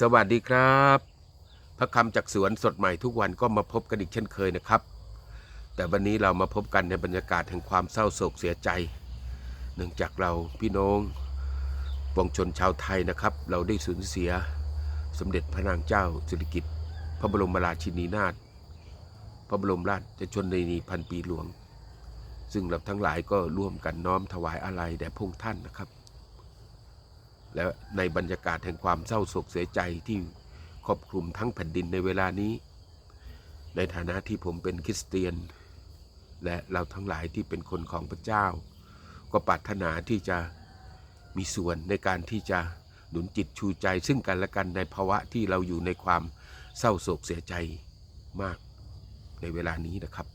สวัสดีครับพระคำจากสวนสดใหม่ทุกวันก็มาพบกันอีกเช่นเคยนะครับ แต่วันนี้เรามาพบกันในบรรยากาศแห่งความเศร้าโศกเสียใจ เนื่องจากเราพี่น้องปวงชนชาวไทยนะครับ เราได้สูญเสียสมเด็จพระนางเจ้าสิริกิติ์พระบรมราชินีนาถพระบรมราชชนนีพันปีหลวง ซึ่งเราทั้งหลายก็ร่วมกันน้อมถวายอาลัยแด่พระองค์ท่านนะครับ และในบรรยากาศแห่งความเศร้าโศกเสียใจที่ครอบคลุมทั้งแผ่นดินในเวลานี้ ในฐานะที่ผมเป็นคริสเตียน และเราทั้งหลายที่เป็นคนของพระเจ้า ก็ปรารถนาที่จะมีส่วนในการที่จะหนุนจิตชูใจซึ่งกันและกันในภาวะที่เราอยู่ในความเศร้าโศกเสียใจมากในเวลานี้นะครับ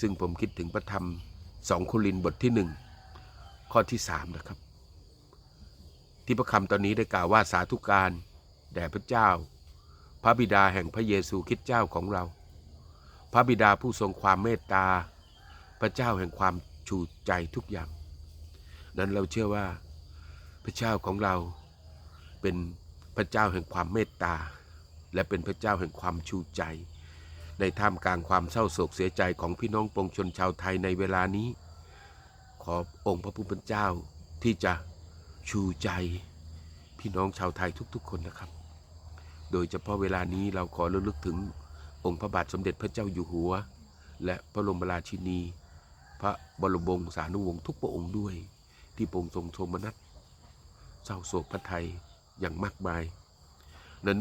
ซึ่งผมคิดถึงพระธรรมสองโครินบทที่หนึ่งข้อที่สามนะครับ ที่พระคำตอนนี้ได้กล่าวว่าสาธุการแด่พระเจ้า พระบิดาแห่งพระเยซูคริสต์เจ้าของเรา พระบิดาผู้ทรงความเมตตา พระเจ้าแห่งความชูใจทุกอย่าง นั้นเราเชื่อว่า พระเจ้าของเราเป็นพระเจ้าแห่งความเมตตา และเป็นพระเจ้าแห่งความชูใจ ในท่ามกลางความเศร้าโศกเสียใจของพี่น้องปวงชนชาวไทยในเวลานี้ ขอองค์พระผู้เป็นเจ้าที่จะ ชูใจพี่น้องชาวไทยทุกๆ คนนะครับ โดยเฉพาะเวลานี้เราขอระลึกถึงองค์พระบาทสมเด็จพระเจ้าอยู่หัว และพระบรมราชินี พระบรมวงศานุวงศ์ทุกพระองค์ด้วย ที่พระองค์ทรงโทมนัสเศร้าโศกพระไทยอย่างมากมาย นั้น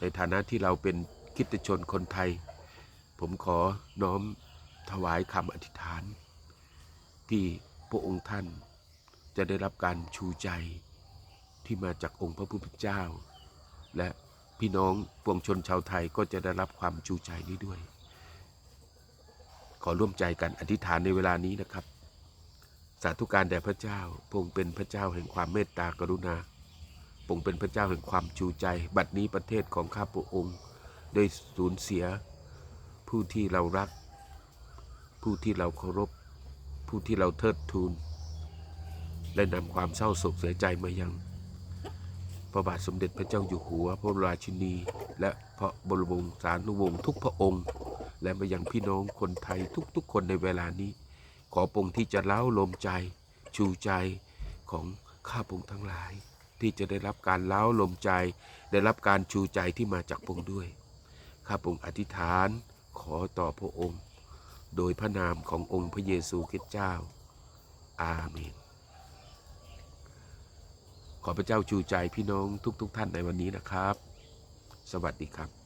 ในฐานะที่เราเป็นคริสตชนคนไทย ผมขอน้อมถวายคำอธิษฐาน ที่พระองค์ท่าน จะได้รับการชูใจที่มาจากองค์พระผู้เป็นเจ้า และพี่น้องปวงชนชาวไทยก็จะได้รับความชูใจนี้ด้วย ขอร่วมใจกันอธิษฐานในเวลานี้นะครับ สาธุการแด่พระเจ้าพงเป็นพระเจ้าแห่งความเมตตากรุณาพงเป็นพระเจ้าแห่งความชูใจ บัดนี้ประเทศของข้าพระองค์ได้สูญเสีย ผู้ที่เรารัก ผู้ที่เราเคารพ ผู้ที่เราเทิดทูน ได้นำความเศร้าโศกเสียใจมายัง พระบาทสมเด็จพระเจ้าอยู่หัว พระราชินี และพระบรมวงศานุวงศ์ทุกพระองค์ และมายังพี่น้องคนไทยทุกๆ คนในเวลานี้ ขอปรงที่จะเล้าลมใจ ชูใจของข้าพงทั้งหลาย ที่จะได้รับการเล้าลมใจ ได้รับการชูใจที่มาจากพงด้วย ข้าพงอธิษฐานขอต่อพระองค์ โดยพระนามขององค์พระเยซูคริสต์เจ้า อาเมน ขอพระเจ้าชูใจพี่น้องทุกๆทท่านในวันนี้นะครับ สวัสดีครับ